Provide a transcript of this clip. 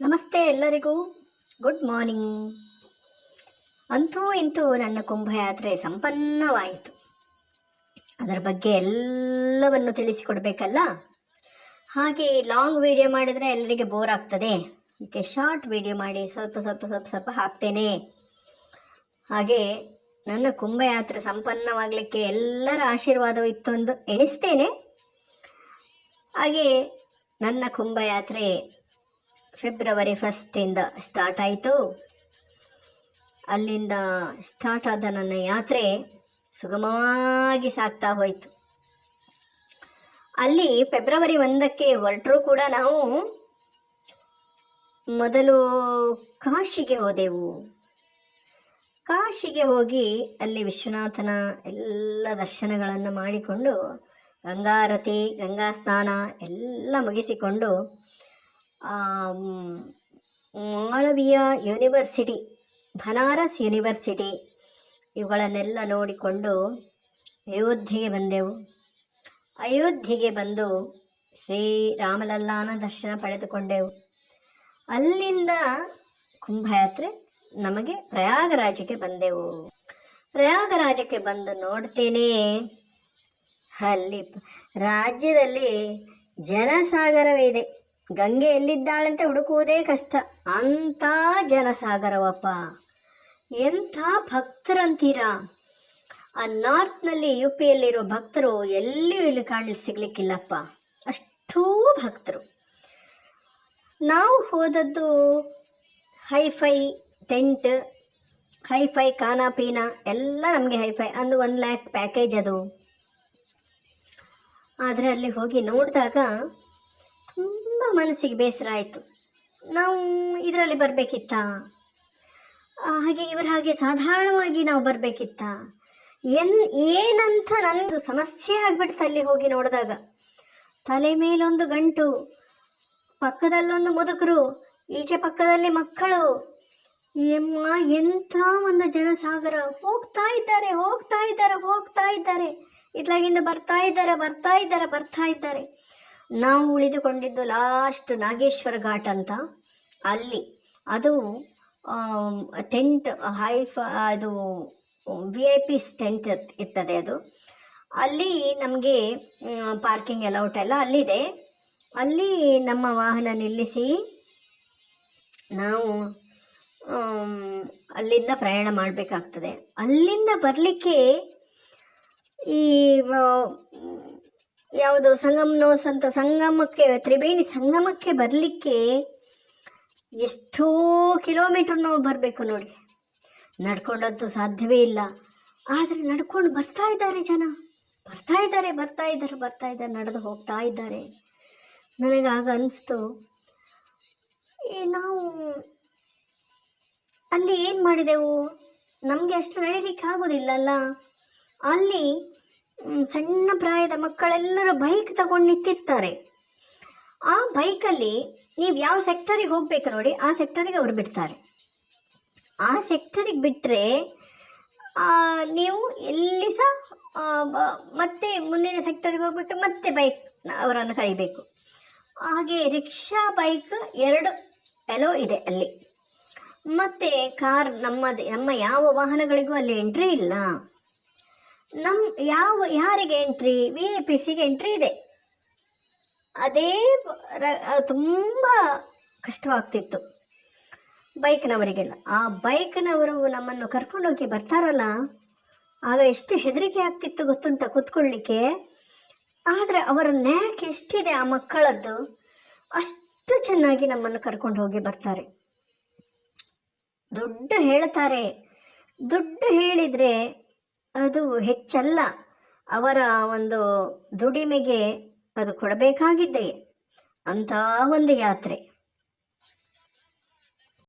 ನಮಸ್ತೆ ಎಲ್ಲರಿಗೂ. Good morning ಅಂತೂ ಇಂತೂ ನನ್ನ ಕುಂಭಯಾತ್ರೆ ಸಂಪನ್ನವಾಯಿತು. ಅದರ ಬಗ್ಗೆ ಎಲ್ಲವನ್ನು ತಿಳಿಸಿಕೊಡಬೇಕಲ್ಲ? ಹಾಗೆ ಲಾಂಗ್ ವಿಡಿಯೋ ಮಾಡಿದರೆ ಎಲ್ಲರಿಗೆ ಬೋರ್ ಆಗ್ತದೆ. ಅದಕ್ಕೆ ಶಾರ್ಟ್ ವಿಡಿಯೋ ಮಾಡಿ ಸ್ವಲ್ಪ ಸ್ವಲ್ಪ ಸ್ವಲ್ಪ ಸ್ವಲ್ಪ ಹಾಕ್ತೇನೆ. ಹಾಗೆ ನನ್ನ ಕುಂಭಯಾತ್ರೆ ಸಂಪನ್ನವಾಗಲಿಕ್ಕೆ ಎಲ್ಲರ ಆಶೀರ್ವಾದವು ಇತ್ತೊಂದು ಎಣಿಸ್ತೇನೆ. ಹಾಗೆ ನನ್ನ ಕುಂಭಯಾತ್ರೆ ಫೆಬ್ರವರಿ ಫಸ್ಟಿಂದ ಸ್ಟಾರ್ಟ್ ಆಯಿತು. ಅಲ್ಲಿಂದ ಸ್ಟಾರ್ಟ್ ಆದ ನನ್ನ ಯಾತ್ರೆ ಸುಗಮವಾಗಿ ಸಾಗ್ತಾ ಹೋಯಿತು. ಅಲ್ಲಿ ಫೆಬ್ರವರಿ ಒಂದಕ್ಕೆ ಹೊರಟರೂ ಕೂಡ ನಾವು ಮೊದಲು ಕಾಶಿಗೆ ಹೋದೆವು. ಕಾಶಿಗೆ ಹೋಗಿ ಅಲ್ಲಿ ವಿಶ್ವನಾಥನ ಎಲ್ಲ ದರ್ಶನಗಳನ್ನು ಮಾಡಿಕೊಂಡು ಗಂಗಾರತಿ, ಗಂಗಾ ಸ್ನಾನ ಎಲ್ಲ ಮುಗಿಸಿಕೊಂಡು ಮಾಳವಿಯ ಯೂನಿವರ್ಸಿಟಿ, ಬನಾರಸ್ ಯೂನಿವರ್ಸಿಟಿ, ಇವುಗಳನ್ನೆಲ್ಲ ನೋಡಿಕೊಂಡು ಅಯೋಧ್ಯೆಗೆ ಬಂದೆವು. ಅಯೋಧ್ಯೆಗೆ ಬಂದು ಶ್ರೀರಾಮಲಲ್ಲಾನ ದರ್ಶನ ಪಡೆದುಕೊಂಡೆವು. ಅಲ್ಲಿಂದ ಕುಂಭಯಾತ್ರೆ ನಮಗೆ ಪ್ರಯಾಗರಾಜಕ್ಕೆ ಬಂದೆವು. ಪ್ರಯಾಗರಾಜಕ್ಕೆ ಬಂದು ನೋಡ್ತೇನೆ, ಅಲ್ಲಿ ರಾಜ್ಯದಲ್ಲಿ ಜನಸಾಗರವೇ ಇದೆ ಗಂಗೆ ಎಲ್ಲಿದ್ದಾಳಂತ ಹುಡುಕುವುದೇ ಕಷ್ಟ. ಅಂಥ ಜನಸಾಗರವಪ್ಪ. ಎಂಥ ಭಕ್ತರಂತೀರಾ? ಆ ನಾರ್ತ್ನಲ್ಲಿ ಯು ಪಿಯಲ್ಲಿರೋ ಭಕ್ತರು ಎಲ್ಲಿಯೂ ಇಲ್ಲಿ ಕಾಣಲಿ ಸಿಗ್ಲಿಕ್ಕಿಲ್ಲಪ್ಪ. ಅಷ್ಟೂ ಭಕ್ತರು. ನಾವು ಹೋದದ್ದು hi fi tent, hi fi ಖಾನಾ ಪೀನಾ ಎಲ್ಲ ನಮಗೆ ಹೈಫೈ ಅಂದು ಒಂದು ಲ್ಯಾಕ್ ಪ್ಯಾಕೇಜ್ ಅದು. ಆದರೆ ಅಲ್ಲಿ ಹೋಗಿ ನೋಡಿದಾಗ ತುಂಬ ಮನಸ್ಸಿಗೆ ಬೇಸರ ಆಯಿತು. ನಾವು ಇದರಲ್ಲಿ ಬರಬೇಕಿತ್ತಾ? ಹಾಗೆ ಇವರು ಹಾಗೆ ಸಾಧಾರಣವಾಗಿ ನಾವು ಬರಬೇಕಿತ್ತ? ಎನ್, ಏನಂತ ನನಗೆ ಸಮಸ್ಯೆ ಆಗ್ಬಿಡ್ತು ಅಲ್ಲಿ ಹೋಗಿ ನೋಡಿದಾಗ. ತಲೆ ಮೇಲೊಂದು ಗಂಟು, ಪಕ್ಕದಲ್ಲೊಂದು ಮುದುಕರು, ಈಚೆ ಪಕ್ಕದಲ್ಲಿ ಮಕ್ಕಳು. ಎಮ್ಮ, ಎಂಥ ಒಂದು ಜನಸಾಗರ. ಹೋಗ್ತಾ ಇದ್ದಾರೆ ಹೋಗ್ತಾ ಇದ್ದಾರೆ ಹೋಗ್ತಾ ಇದ್ದಾರೆ. ಇದ್ಲಾಗಿಂದ ಬರ್ತಾ ಇದ್ದಾರೆ ಬರ್ತಾ ಇದ್ದಾರೆ ಬರ್ತಾ ಇದ್ದಾರೆ. ನಾವು ಉಳಿದುಕೊಂಡಿದ್ದು ಲಾಸ್ಟ್ ನಾಗೇಶ್ವರ ಘಾಟ್ ಅಂತ. ಅಲ್ಲಿ ಅದು ಟೆಂಟ್ ಹೈಫ ಅದು ವಿ ಐ ಪಿಸ್ ಟೆಂಟ್ ಇರ್ತದೆ ಅದು. ಅಲ್ಲಿ ನಮಗೆ ಪಾರ್ಕಿಂಗ್ ಅಲೌಟ್ ಎಲ್ಲ ಅಲ್ಲಿದೆ. ಅಲ್ಲಿ ನಮ್ಮ ವಾಹನ ನಿಲ್ಲಿಸಿ ನಾವು ಅಲ್ಲಿಂದ ಪ್ರಯಾಣ ಮಾಡಬೇಕಾಗ್ತದೆ. ಅಲ್ಲಿಂದ ಬರಲಿಕ್ಕೆ ಈ ಯಾವುದು ಸಂಗಮ್ನೋಸ್ ಅಂತ ಸಂಗಮಕ್ಕೆ, ತ್ರಿವೇಣಿ ಸಂಗಮಕ್ಕೆ ಬರಲಿಕ್ಕೆ ಎಷ್ಟೋ ಕಿಲೋಮೀಟರ್ ನಾವು ಬರಬೇಕು ನೋಡಿ. ನಡ್ಕೊಂಡಂತೂ ಸಾಧ್ಯವೇ ಇಲ್ಲ. ಆದರೆ ನಡ್ಕೊಂಡು ಬರ್ತಾ ಇದ್ದಾರೆ ಜನ. ಬರ್ತಾ ಇದ್ದಾರೆ ಬರ್ತಾ ಇದ್ದಾರೆ ಬರ್ತಾ ಇದ್ದಾರೆ, ನಡೆದು ಹೋಗ್ತಾ ಇದ್ದಾರೆ. ನನಗೆ ಆಗ ಅನಿಸ್ತು ನಾವು ಅಲ್ಲಿ ಏನು ಮಾಡಿದೆವು? ನಮಗೆ ಅಷ್ಟು ನಡೀಲಿಕ್ಕೆ ಆಗೋದಿಲ್ಲಲ್ಲ. ಅಲ್ಲಿ ಸಣ್ಣ ಪ್ರಾಯದ ಮಕ್ಕಳೆಲ್ಲರೂ ಬೈಕ್ ತಗೊಂಡು ನಿಂತಿರ್ತಾರೆ. ಆ ಬೈಕಲ್ಲಿ ನೀವು ಯಾವ ಸೆಕ್ಟರಿಗೆ ಹೋಗ್ಬೇಕು ನೋಡಿ, ಆ ಸೆಕ್ಟರಿಗೆ ಅವರು ಬಿಡ್ತಾರೆ. ಆ ಸೆಕ್ಟರಿಗೆ ಬಿಟ್ಟರೆ ನೀವು ಎಲ್ಲಿ ಸಹ ಮತ್ತೆ ಮುಂದಿನ ಸೆಕ್ಟರಿಗೆ ಹೋಗ್ಬೇಕು ಮತ್ತೆ ಬೈಕ್ ಅವರನ್ನು ಕರಿಬೇಕು. ಹಾಗೆ ರಿಕ್ಷಾ ಬೈಕ್ ಎರಡು ಎಲೋ ಇದೆ ಅಲ್ಲಿ. ಮತ್ತು ಕಾರ್ ನಮ್ಮದು ನಮ್ಮ ಯಾವ ವಾಹನಗಳಿಗೂ ಅಲ್ಲಿ ಎಂಟ್ರಿ ಇಲ್ಲ. ನಮ್ಮ ಯಾವ, ಯಾರಿಗೆ ಎಂಟ್ರಿ ವಿ ಐ ಪಿ ಸಿಗೆ ಎಂಟ್ರಿ ಇದೆ. ಅದೇ ತುಂಬ ಕಷ್ಟವಾಗ್ತಿತ್ತು. ಬೈಕ್ನವರಿಗೆಲ್ಲ. ಆ ಬೈಕ್ನವರು ನಮ್ಮನ್ನು ಕರ್ಕೊಂಡೋಗಿ ಬರ್ತಾರಲ್ಲ, ಆಗ ಎಷ್ಟು ಹೆದರಿಕೆ ಆಗ್ತಿತ್ತು ಗೊತ್ತುಂಟ ಕೂತ್ಕೊಳ್ಳಿಕ್ಕೆ? ಆದರೆ ಅವರ ನ್ಯಾಕ್ ಎಷ್ಟಿದೆ ಆ ಮಕ್ಕಳದ್ದು? ಅಷ್ಟು ಚೆನ್ನಾಗಿ ನಮ್ಮನ್ನು ಕರ್ಕೊಂಡು ಹೋಗಿ ಬರ್ತಾರೆ. ದುಡ್ಡು ಹೇಳ್ತಾರೆ. ದುಡ್ಡು ಹೇಳಿದರೆ ಅದು ಹೆಚ್ಚಲ್ಲ. ಅವರ ಒಂದು ದುಡಿಮೆಗೆ ಅದು ಕೊಡಬೇಕಾಗಿದ್ದೇ. ಅಂಥ ಒಂದು ಯಾತ್ರೆ.